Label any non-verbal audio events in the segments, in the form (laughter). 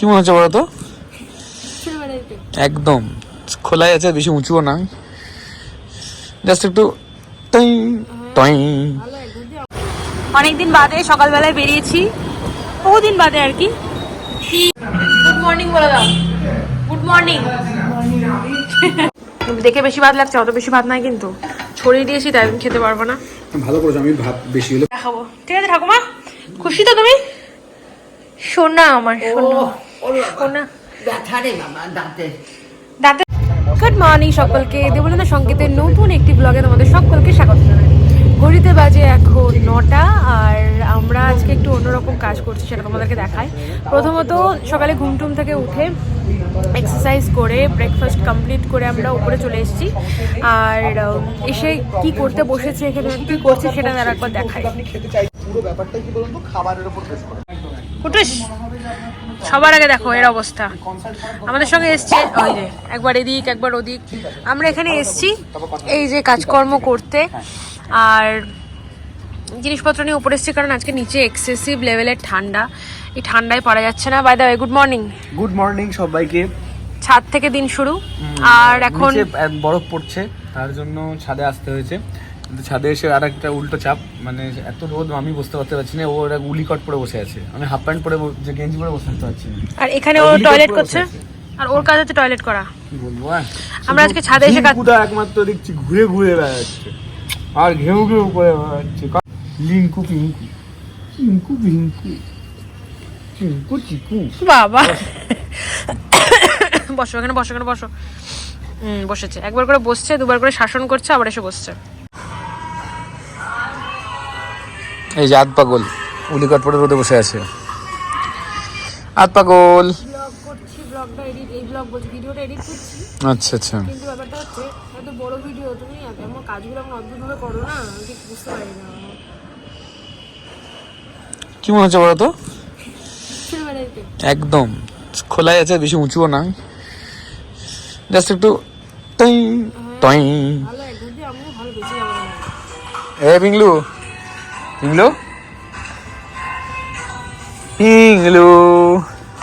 কি মনে হচ্ছে বলো তো? একদম। খোলাই আছে বেশি উঁচুও না। জাস্ট একটু টই টই। অনেকদিন বাদে সকালবেলায় বেরিয়েছি। বহুদিন বাদে আর কি। গুড মর্নিং বলে দাও। গুড মর্নিং দেখে বেশি ভাত লাগছে অত বেশি ভাত নাই কিন্তু। ছড়িয়ে দিয়েছি তাই আমি খেতে পারব না। ভালো করেছ আমি ভাত বেশি হলে দেখাবো। ঠিক আছে ঠাকুমা খুশি তো তুমি? সোনা আমার সোনা দাঁতে। গুড মর্নিং সকলকে দেবলীনা সংকেতের নতুন একটি ব্লগে তোমাদের সকলকে স্বাগত জানাই। ঘড়িতে বাজে এখন নটা আর আমরা আজকে একটু অন্যরকম কাজ করছি সেটা তোমাদেরকে দেখাই। প্রথমত সকালে ঘুম টুম থেকে উঠে এক্সারসাইজ করে ব্রেকফাস্ট কমপ্লিট করে আমরা উপরে চলে এসেছি। আর এসে কি করতে বসেছি এখানে কি করছি সেটা তারা একবার দেখাই। কুটুস সবার আগে দেখো এর অবস্থা। আমাদের সঙ্গে এসছে ওই যে একবার এদিক একবার ওদিক। আমরা এখানে এসছি এই যে কাজকর্ম করতে। আর জিনিসপত্র নিয়ে উপরে এসছি কারণ আজকে নিচে এক্সেসিভ লেভেলের ঠান্ডা। এই ঠান্ডায় পারা যাচ্ছে না। By the good morning good morning সবাইকে। ছাদ থেকে দিন শুরু। আর এখন বরফ পড়ছে তার জন্য ছাদে আসতে হয়েছে। কিন্তু ছাদে এসে আর একটা উল্টো চাপ মানে এত রোদ আমি বুঝতে পারতে পারছি না ও ওরা গুলি কট পরে বসে আছে। আমি হাফ প্যান্ট পরে যে গেঞ্জি পরে বসে থাকতে পারছি আর এখানে ও টয়লেট করছে? আর ওর কাজ হচ্ছে টয়লেট করা। কি বলব আমরা আজকে ছাদে এসে কাজ- কুদা একমাত্র দেখছি ঘুরে ঘুরে বেড়াচ্ছে। আর ঘেউ ঘেউ করে বেড়াচ্ছে। লিঙ্কু পিঙ্কু। পিঙ্কু পিঙ্কু। চিঙ্কু চিকু। বাবা। বসো। এখানে বসো এখানে বসো। হুম বসেছে। একবার করে বসছে দুবার করে শাসন করছে আবার এসে বসছে। এই যে আত পাগল উলিকট পরে রোদে বসে আছে। আত পাগল। আচ্ছা আচ্ছা। কিন্তু ব্যাপারটা হচ্ছে এত বড় ভিডিও তুমি এমন কাজগুলো এমন অদ্ভুতভাবে করো না ঠিক বুঝতে পারি না কি মনে হচ্ছে বলো তো? একদম। খোলাই আছে বেশি উঁচুও না। জাস্ট একটু টই টই। এ পিংলু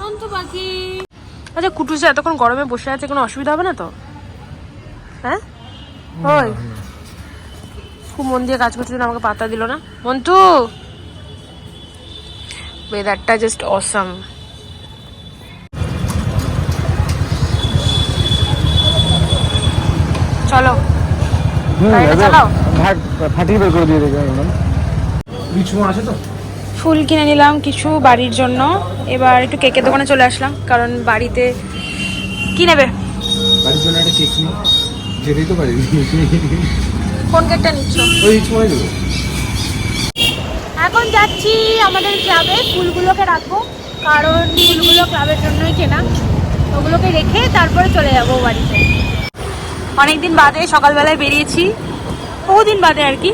নন্ত পাখি। আচ্ছা কুটুসে এতক্ষণ গরমে বসে আছে কোনো অসুবিধা হবে না তো? হ্যাঁ? ওই। খুব মন দিয়ে কাজ করছিল আমাকে পাতা দিল না। মন্টু! ওয়েদারটা জাস্ট অসাম চলো। ফাটিয়ে বের করে দিয়ে কিছু আছে তো? ফুল কিনে নিলাম কিছু বাড়ির জন্য। এবার একটু কেকের দোকানে চলে আসলাম কারণ বাড়িতে কি নেবে? বাড়ির জন্য একটা কেক নিই যেতেই তো পারি। কোন কেকটা নিচ্ছ? ওই এখন যাচ্ছি আমাদের ক্লাবে ফুলগুলোকে রাখব কারণ ফুলগুলো ক্লাবের জন্যই কেনা। ওগুলোকে রেখে তারপরে চলে যাব বাড়িতে। অনেকদিন বাদে সকালবেলায় বেরিয়েছি। বহুদিন বাদে আর কি।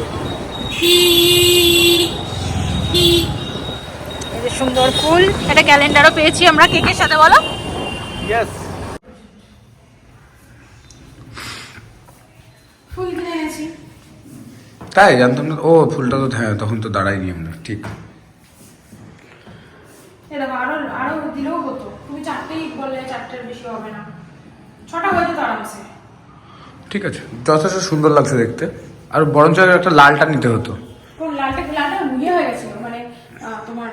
এই যে সুন্দর ফুল একটা ক্যালেন্ডারও পেয়েছি আমরা। কেকের সাথে বলো? ইয়েস ফুল কিনে এনেছি। তাই জানতাম না। ও ফুলটা তো হ্যাঁ তখন তো দাঁড়াইনি আমরা ঠিক। আরও আরও দিলেও হতো। তুমি চারটেই বললে চারটের বেশি হবে না। ছটা হয়ে যেত আরামসে ঠিক আছে। যথেষ্ট সুন্দর লাগছে দেখতে। আর বরঞ্চ একটা লালটা নিতে হতো। লালটা লালটা মুড়িয়ে হয়ে গেছিল? মানে তোমার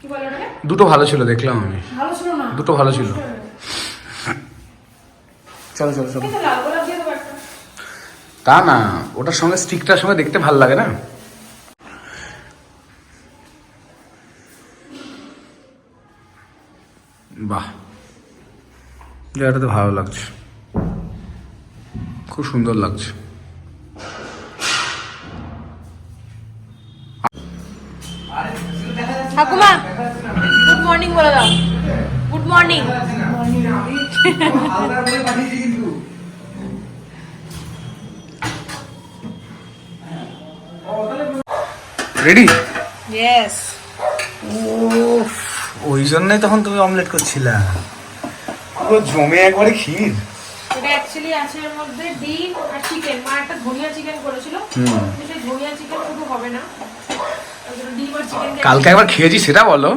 কি বলে ওটাকে? দুটো ভালো ছিল দেখলাম আমি। ভালো ছিল না? দুটো ভালো ছিল। চলো চলো চলো। তা না ওটার সঙ্গে স্টিকটার সঙ্গে দেখতে ভালো লাগে না? বাহ। জায়গাটা তো ভালো লাগছে। খুব সুন্দর লাগছে। ঠাকুমা গুড মর্নিং বলে দাও। গুড মর্নিং রেডি ইয়েস ওই জন্যই তখন তুমি অমলেট করছিলা। পুরো জমে একবারে ক্ষীর। এটা অ্যাকচুয়ালি আছে এর মধ্যে ডিম আর চিকেন মা একটা ধনিয়া চিকেন করেছিল। কিন্তু সেই ধনিয়া চিকেন শুধু হবে না। কালকে একবার খেয়েছি সেটা বলো।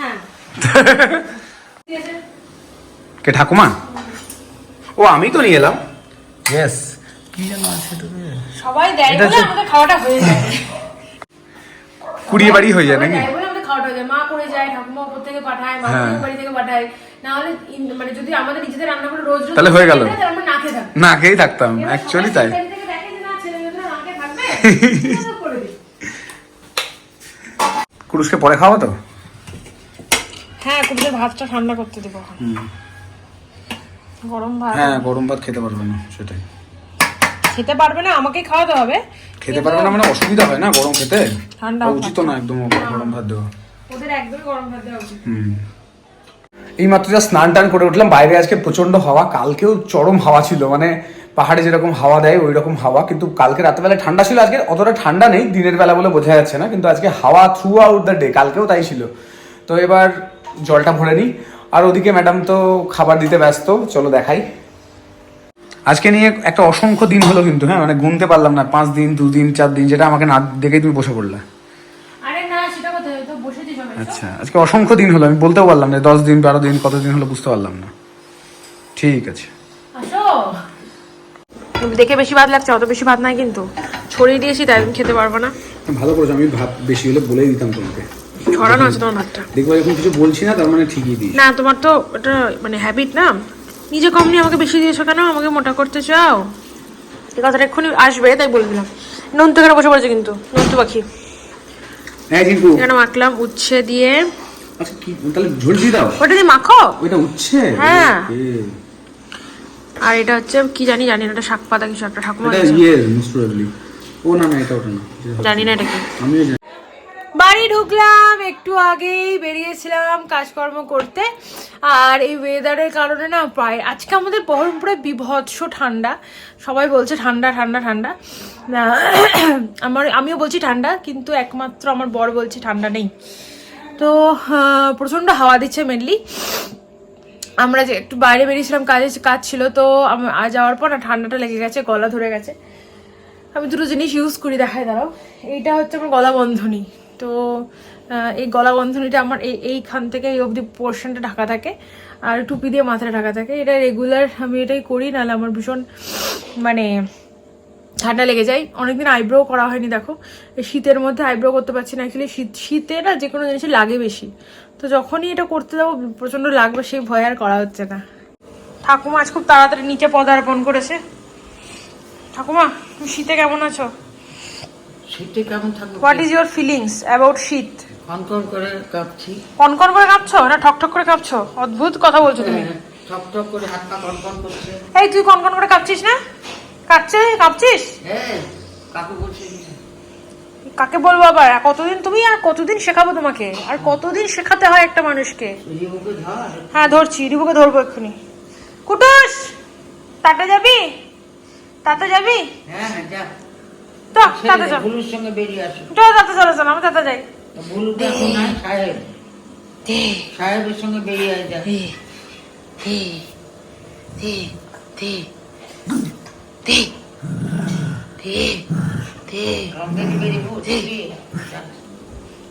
হ্যাঁ। (laughs) কে ঠাকুমা? ও আমি তো নিয়ে এলাম। ইয়েস কি যেন আছে সবাই দেয় বলে আমাদের খাওয়াটা হয়ে যায়। কুড়িয়ে বাড়ি হয়ে যায় নাকি? দেয় বলে আমাদের খাওয়াটা হয়ে যায়। মা করে যায় ঠাকুমা উপর থেকে পাঠায় মা হ্যাঁ। বাড়ি থেকে পাঠায়। না হলে মানে যদি আমাদের নিজেদের রান্না করে রোজ রোজ তাহলে হয়ে গেল। আমরা না খেয়ে থাকব না খেয়েই থাকতাম অ্যাকচুয়ালি তাই (laughs) সেখান থেকে দেখে যে না, ছেলে মেয়েরা না খেয়ে থাকবে, তাহলে করে দিই। কুরুষকে পরে খাওয়া তো? হ্যাঁ কুড়িদের ভাতটা ঠান্ডা করতে দেবো গরম ভাত। হ্যাঁ গরম ভাত খেতে পারবে না সেটাই। খেতে পারবে না আমাকে খাওয়াতে হবে। খেতে পারবে না মানে অসুবিধা হয় না গরম খেতে? ঠান্ডা উচিত না একদম গরম ভাত দেওয়া। ওদের একদমই গরম ভাত দেওয়া উচিত। হুম। এই মাত্র যা স্নান টান করে উঠলাম বাইরে আজকে প্রচণ্ড হাওয়া কালকেও চরম হাওয়া ছিল মানে পাহাড়ে যেরকম হাওয়া দেয় ওই রকম হাওয়া। কিন্তু কালকে রাতেবেলা ঠান্ডা ছিল আজকে অতটা ঠান্ডা নেই দিনের বেলা বলে বোঝা যাচ্ছে না। কিন্তু আজকে হাওয়া থ্রু আউট দ্য ডে কালকেও তাই ছিল। তো এবার জলটা ভরে নিই। আর ওদিকে ম্যাডাম তো খাবার দিতে ব্যস্ত চলো দেখাই। আজকে নিয়ে একটা অসংখ্য দিন হলো কিন্তু হ্যাঁ? মানে গুনতে পারলাম না পাঁচ দিন দুদিন চার দিন যেটা আমাকে না দেখেই তুমি বসে পড়লা। আচ্ছা আজকে অসংখ্য দিন হলো আমি বলতেও পারলাম না দশ দিন বারো দিন কত দিন হলো বুঝতে পারলাম না। ঠিক আছে। আসো। দেখে বেশি ভাত লাগছে অত বেশি ভাত নাই কিন্তু। ছড়িয়ে দিয়েছি তাই আমি খেতে পারব না। ভালো করেছ আমি ভাত বেশি হলে বলেই দিতাম তোমাকে। ছড়ানো আছে তোমার ভাতটা। দেখব এখন কিছু বলছি না তার মানে ঠিকই দিই না তোমার তো এটা মানে হ্যাবিট না। নিজে কম নিয়ে আমাকে বেশি দিয়েছ কেন? আমাকে মোটা করতে চাও? এই কথাটা এক্ষুনি আসবে তাই বলে দিলাম। নন্তু এখানে বসে পড়েছে কিন্তু নন্তু পাখি। হ্যাঁ টিঙ্কু এখানে মাখলাম উচ্ছে দিয়ে। আচ্ছা কি তাহলে ঝোল দিয়ে দাও। ওটা দিয়ে মাখো? ওইটা উঠছে হ্যাঁ। আর এটা হচ্ছে কি জানি জানি না এটা শাক পাতা কিছু একটা ঠাকুমা এটা। ইয়ে মোস্ট প্রবাবলি ও না না এটা ওটা না। জানি না এটা কি। আমিও জানি। বাড়ি ঢুকলাম একটু আগেই বেরিয়েছিলাম কাজকর্ম করতে। আর এই ওয়েদারের কারণে না প্রায় আজকে আমাদের বহরমপুরে বিভৎস ঠান্ডা। সবাই বলছে ঠান্ডা ঠান্ডা ঠান্ডা। আমার আমিও বলছি ঠান্ডা কিন্তু একমাত্র আমার বর বলছে ঠান্ডা নেই। তো প্রচণ্ড হাওয়া দিচ্ছে মেনলি আমরা যে একটু বাইরে বেরিয়েছিলাম, কাজে কাজ ছিল, তো যাওয়ার পর না ঠান্ডাটা লেগে গেছে, গলা ধরে গেছে। আমি দুটো জিনিস ইউজ করি দেখায় দাঁড়াও। এইটা হচ্ছে আমার গলা বন্ধনী। তো এই গলা বন্ধনীটা আমার এই, এইখান থেকে এই অবধি পোর্শনটা ঢাকা থাকে, আর টুপি দিয়ে মাথাটা ঢাকা থাকে। এটা রেগুলার আমি এটাই করি, নাহলে আমার ভীষণ মানে ঠান্ডা লেগে যায়। অনেকদিন আইব্রো করা হয়নি দেখো। শীতের মধ্যে আইব্রো করতে পারছি না। অ্যাকচুয়ালি শীত শীতে না যে কোনো জিনিসে লাগে বেশি। তো যখনই এটা করতে যাব প্রচণ্ড লাগবে সেই ভয় আর করা হচ্ছে না। ঠাকুমা আজ খুব তাড়াতাড়ি নিচে পদার্পণ করেছে। ঠাকুমা তুমি শীতে কেমন আছো? শীতে কেমন থাকব? What is your feelings about শীত? কনকন করে কাঁপছি। কনকন করে কাঁপছো না ঠকঠক করে কাঁপছো? অদ্ভুত কথা বলছো তুমি। ঠক ঠক করে হাত পা কনকন করছে। এই তুই কনকন করে কাঁপছিস না? কাঁপছে কাঁপছিস? হ্যাঁ কাকে বলব আবার? কতদিন তুমি আর কতদিন শেখাবো তোমাকে? আর কতদিন শেখাতে হয় একটা মানুষকে? হ্যাঁ ধরছি রিবুকে ধরবো এক্ষুনি। কুটুস তাতে যাবি? তাতে যাবি? হ্যাঁ হ্যাঁ তো তাতে ছেলে সঙ্গে বেরিয়ে আসো। তাতে চলো চলো আমি তাতে যাই। সাহেব। সাহেবের সঙ্গে বেরিয়ে আয়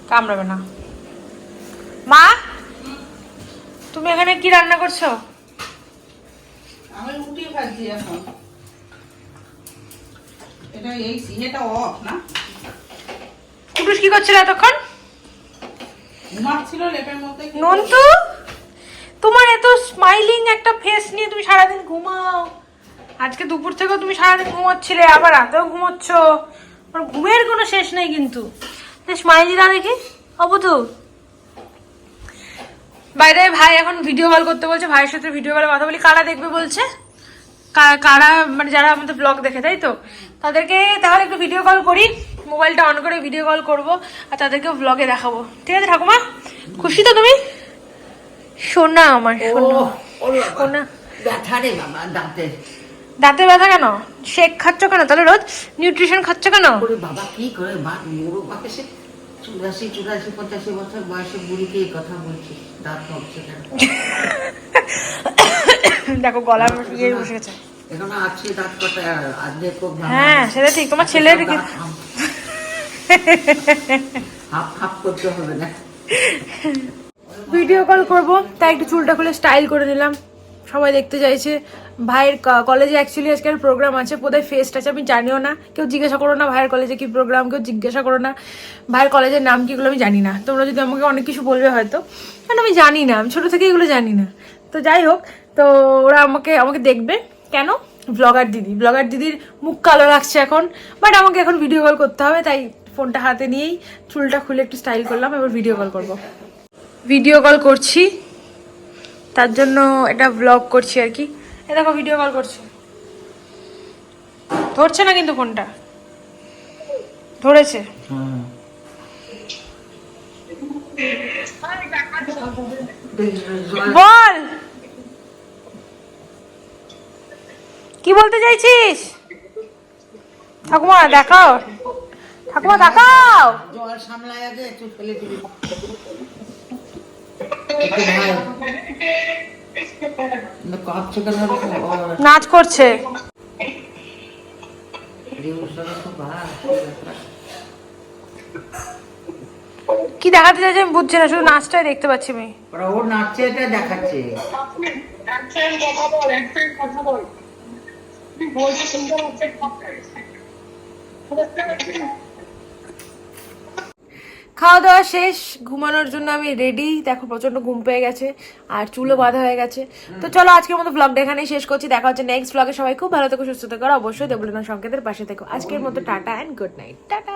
কামড়াবে না। মা তুমি এখানে কি রান্না করছ? আমি রুটি ভাজছি এখন। এটা এই সিনেটা অফ না? কুটুস কি করছিল এতক্ষণ? ঘুমাচ্ছিল লেপের মধ্যে নন্তু তোমার এত স্মাইলিং একটা ফেস নিয়ে তুমি সারাদিন ঘুমাও। আজকে দুপুর থেকেও তুমি সারাদিন ঘুমাচ্ছিলে আবার রাতেও ঘুমোচ্ছ। তোমার ঘুমের কোনো শেষ নেই কিন্তু। স্মাইলি না দেখি। অবতু বাইরে ভাই এখন ভিডিও কল করতে বলছে ভাইয়ের সাথে ভিডিও কলে কথা বলি। কারা দেখবে বলছে? কারা মানে যারা আমাদের ব্লগ দেখে তাই তো? তাদেরকে তাহলে একটু ভিডিও কল করি। মোবাইলটা অন করে ভিডিও কল করব আর তাদেরকে ব্লগে দেখাবো। ঠিক আছে ঠাকুমা? খুশি তো তুমি? সোনা আমার সোনা সোনা ব্যথা রে বাবা দাঁতে দাঁতে ব্যথা কেন? শেক খাচ্ছ কেন? তাহলে রোজ নিউট্রিশন খাচ্ছ কেন? বাবা কি করে চুরাশি চুরাশি পঁচাশি বছর বয়সে বুড়িকে এই কথা বলছি দাঁত নড়ছে কেন? দেখো গলা ইয়ে বসে গেছে। এখনও আছে দাঁত কটা হ্যাঁ সেটা ঠিক তোমার ছেলের হাফ হাফ করতে হবে না। ভিডিও কল করব তাই একটু চুলটা খুলে স্টাইল করে নিলাম সবাই দেখতে চাইছে। ভাইয়ের কলেজে অ্যাকচুয়ালি আজকের প্রোগ্রাম আছে বোধহয় ফেস্ট আছে আমি জানিও না। কেউ জিজ্ঞাসা করো না ভাইয়ের কলেজে কি প্রোগ্রাম কেউ জিজ্ঞাসা করো না ভাইয়ের কলেজের নাম কি এগুলো আমি জানি না। তোমরা যদি আমাকে অনেক কিছু বলবে হয়তো। কারণ আমি জানি না, আমি ছোটো থেকে এগুলো জানি না। তো যাই হোক, তো ওরা আমাকে আমাকে দেখবে। কেন? ব্লগার দিদি। ব্লগার দিদির মুখ কালো লাগছে এখন। বাট আমাকে এখন ভিডিও কল করতে হবে, তাই ফোনটা হাতে নিয়েই চুলটা খুলে একটু স্টাইল করলাম, এবার ভিডিও কল করব। ভিডিও কল করছি। তার জন্য এটা ব্লগ করছি আর কি। এ দেখো ভিডিও কল করছে। ধরছে না কিন্তু ফোনটা ধরেছে। বল! কি বলতে চাইছিস? ঠাকুমা দেখাও। ঠাকুমা দেখাও! জল সামলায় আগে একটু ফেলে দিবি। নাচ করছে। কি দেখাতে চাইছে আমি বুঝছি না শুধু নাচটাই দেখতে পাচ্ছি আমি। ওরা নাচছে এটা দেখাচ্ছে। খাওয়া দাওয়া শেষ ঘুমানোর জন্য আমি রেডি দেখো প্রচণ্ড ঘুম পেয়ে গেছে আর চুলও বাঁধা হয়ে গেছে। তো চলো আজকের মতো ব্লগটা এখানেই শেষ করছি। দেখা হচ্ছে নেক্সট ব্লগে সবাই খুব ভালো থেকো সুস্থ থেকো অবশ্যই দেবলীনা সংকেতের পাশে থেকো। আজকের মতো tata and good night tata!